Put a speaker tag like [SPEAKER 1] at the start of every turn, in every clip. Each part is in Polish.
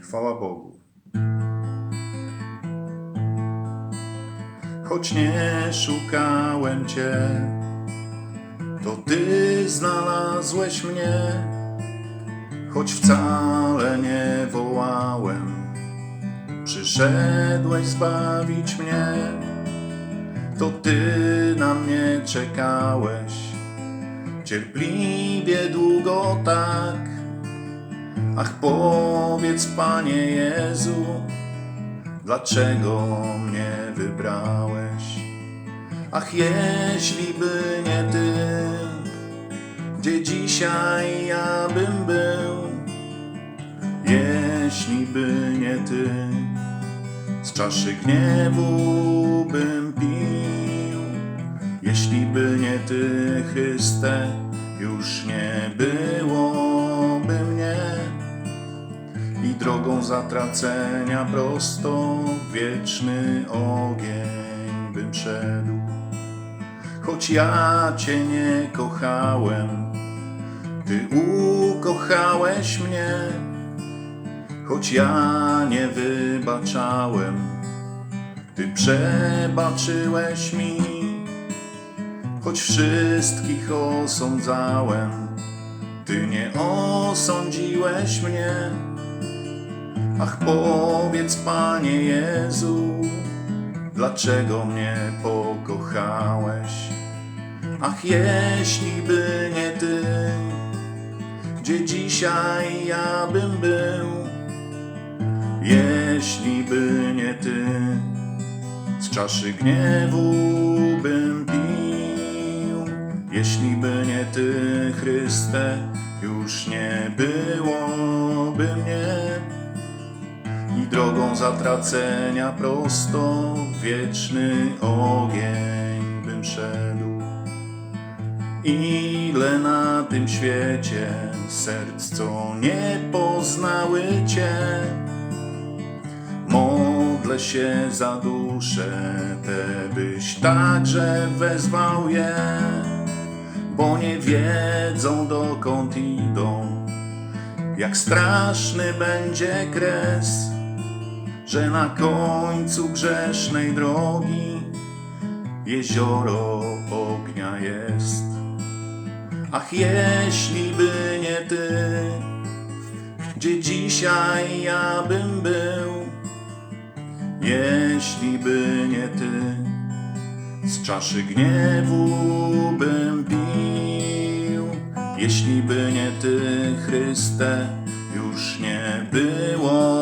[SPEAKER 1] Chwała Bogu. Choć nie szukałem Cię, to Ty znalazłeś mnie. Choć wcale nie wołałem, przyszedłeś zbawić mnie. To Ty na mnie czekałeś, cierpliwie długo tak. Ach, powiedz, Panie Jezu, dlaczego mnie wybrałeś? Ach, jeśli by nie Ty, gdzie dzisiaj ja bym był? Jeśli by nie Ty, z czaszy gniewu bym pił. Jeśli by nie Ty, Chryste, już nie byłoby drogą zatracenia prosto wieczny ogień bym szedł. Choć ja Cię nie kochałem, Ty ukochałeś mnie. Choć ja nie wybaczałem, Ty przebaczyłeś mi. Choć wszystkich osądzałem, Ty nie osądziłeś mnie. Ach, powiedz, Panie Jezu, dlaczego mnie pokochałeś? Ach, jeśli by nie Ty, gdzie dzisiaj ja bym był? Jeśli by nie Ty, z czaszy gniewu bym pił. Jeśli by nie Ty, Chryste, już nie byłoby mnie drogą zatracenia prosto w wieczny ogień bym szedł. Ile na tym świecie serc, co nie poznały Cię, modlę się za duszę, te byś także wezwał je, bo nie wiedzą dokąd idą, jak straszny będzie kres, że na końcu grzesznej drogi jezioro ognia jest. Ach, jeśli by nie Ty, gdzie dzisiaj ja bym był, jeśli by nie Ty, z czaszy gniewu bym pił, jeśli by nie Ty, Chryste, już nie i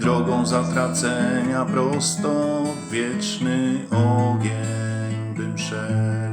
[SPEAKER 1] drogą zatracenia prosto wieczny ogień bym szedł.